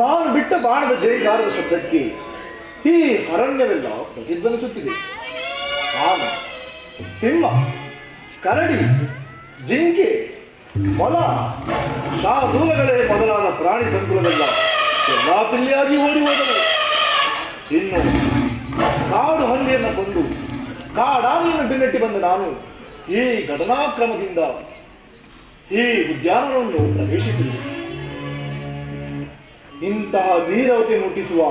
ನಾನು ಬಿಟ್ಟ ಬಾಣದ ಜೈಕಾರದ ಶಬ್ದಕ್ಕೆ ಈ ಅರಣ್ಯವೆಲ್ಲ ಪ್ರತಿಧ್ವನಿಸುತ್ತಿದೆ. ಆಮ ಸಿಂಹ, ಕರಡಿ, ಜಿಂಕೆ, ಮೊಲ ಶಾದೂಲಗಳೇ ಮೊದಲಾದ ಪ್ರಾಣಿ ಸಂಕುಲವೆಲ್ಲ ಚೆಲ್ಲಾಪಿಲ್ಲಿಯಾಗಿ ಓಡಿ ಹೋದವು. ಇನ್ನು ಕಾಡು ಹಂದಿಯನ್ನು ಕೊಂದು ಕಾಡಾಮಿಯನ್ನು ಬೆನ್ನಟ್ಟಿ ಬಂದ ನಾನು ಈ ಘಟನಾಕ್ರಮದಿಂದ ಈ ಉದ್ಯಾನವನ್ನು ಪ್ರವೇಶಿಸಿದೆ. ಇಂತಹ ವೀರವತೆ ಮುಟ್ಟಿಸುವ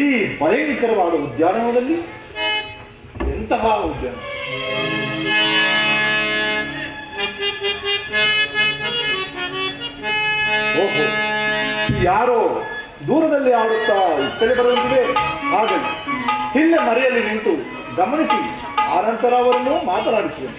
ಈ ಭಯಂಕರವಾದ ಉದ್ಯಾನವನದಲ್ಲಿ ಎಂತಹ ಉದ್ಯಾನ? ಓಹೋ ಯಾರೋ ದೂರದಲ್ಲಿ ಆಡುತ್ತಾ ಇತ್ತಲೆ ಬರುವಂತಿದೆ. ಹಾಗಾಗಿ ಹಿಂದೆ ಮರೆಯಲ್ಲಿ ನಿಂತು ಗಮನಿಸಿ ಆನಂತರ ಅವರನ್ನು ಮಾತನಾಡಿಸುವೆ